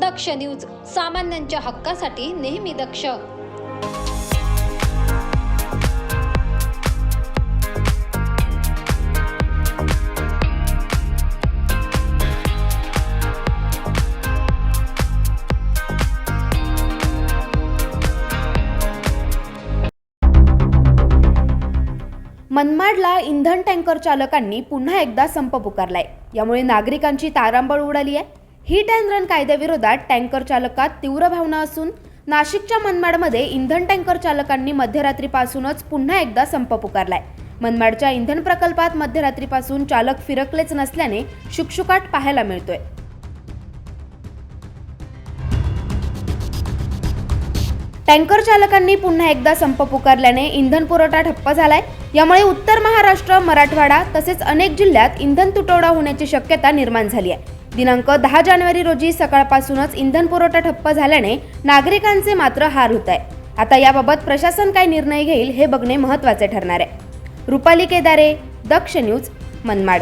दक्ष news सामान्यांच्या हक्कासाठी नेहमी दक्ष. मनमाडला इंधन टँकर चालकांनी पुन्हा एकदा संप पुकारलाय. यामुळे नागरिकांची तारांबळ उडाली आहे हिट अँड रन कायद्याविरोधात टँकर चालकात तीव्र भावना असून नाशिकच्या मनमाडमध्ये इंधन टँकर चालकांनी मध्यरात्रीपासूनच पुन्हा एकदा संप पुकारलाय. मनमाडच्या इंधन प्रकल्पात मध्यरात्रीपासून चालक फिरकलेच नसल्याने शुकशुकाट पाहायला मिळतोय. टँकर चालकांनी पुन्हा एकदा संप पुकारल्याने इंधन पुरवठा ठप्प झालाय. यामुळे उत्तर महाराष्ट्र मराठवाडा तसेच अनेक जिल्ह्यात इंधन तुटवडा होण्याची शक्यता निर्माण झाली आहे. दिनांक दहा जानेवारी रोजी सकाळपासूनच इंधन पुरवठा ठप्प झाल्याने नागरिकांचे मात्र हार होत आहे. आता याबाबत प्रशासन काय निर्णय घेईल हे बघणे महत्त्वाचे ठरणार आहे. रुपाली केदारे दक्ष न्यूज मनमाड.